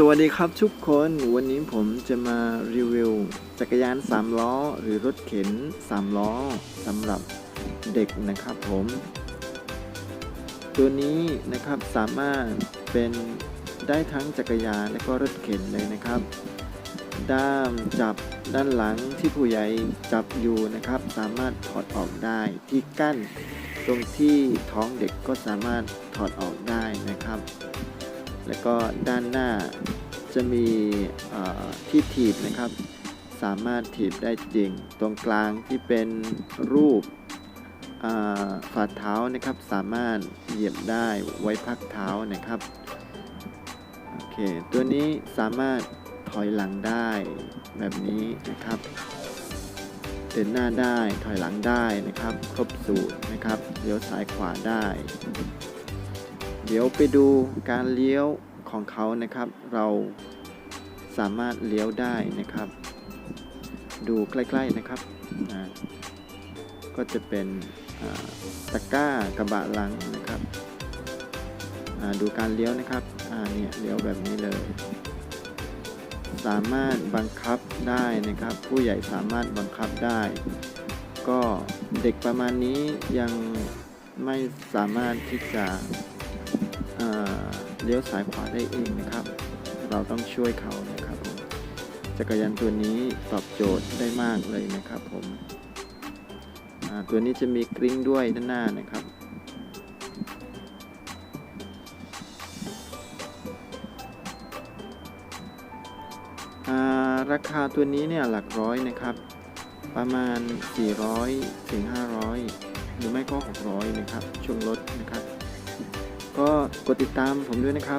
สวัสดีครับทุกคนวันนี้ผมจะมารีวิวจักรยาน 3 ล้อ หรือรถเข็น 3 ล้อสำหรับเด็กนะครับผม ตัวนี้นะครับสามารถเป็นได้ทั้งจักรยานและก็รถเข็นเลยนะครับ ด้ามจับด้านหลังที่ผู้ใหญ่จับอยู่นะครับ สามารถถอดออกได้ที่กั้น ตรงที่ท้องเด็กก็สามารถถอดออกได้นะครับ แล้วก็ด้านหน้าจะมีที่ถีบนะครับ สามารถถีบได้จริง ตรงกลางที่เป็นรูปฝ่าเท้านะครับ สามารถเหยียบได้ไว้พักเท้านะครับโอเคตัวนี้สามารถถอยหลังได้แบบนี้นะครับเดินหน้าได้ถอยหลังได้นะครับ ครบสูตรนะครับเลี้ยวซ้ายขวาได้ เดี๋ยวไปดูการเลี้ยวของเขานะครับ เราสามารถเลี้ยวได้นะครับ ดูใกล้ๆนะครับ ก็จะเป็นตะกร้ากระบะหลังนะครับดูการเลี้ยวนะครับเนี่ยเลี้ยวแบบนี้เลย สามารถบังคับได้นะครับ ผู้ใหญ่สามารถบังคับได้ ก็เด็กประมาณนี้ยังไม่สามารถที่จะ เลี้ยวซ้ายขวาได้เองนะครับ เราต้องช่วยเขานะครับผมจักรยานตัวนี้ตอบโจทย์ได้มากเลยนะครับผมตัวนี้จะมีกริ้งด้วยด้านหน้านะครับราคาตัวนี้เนี่ยหลักร้อยนะครับ ประมาณ 400ถึง500 หรือไม่ก็ 600 นะครับช่วงลดนะครับ ก็กดติดตามผมด้วยนะครับ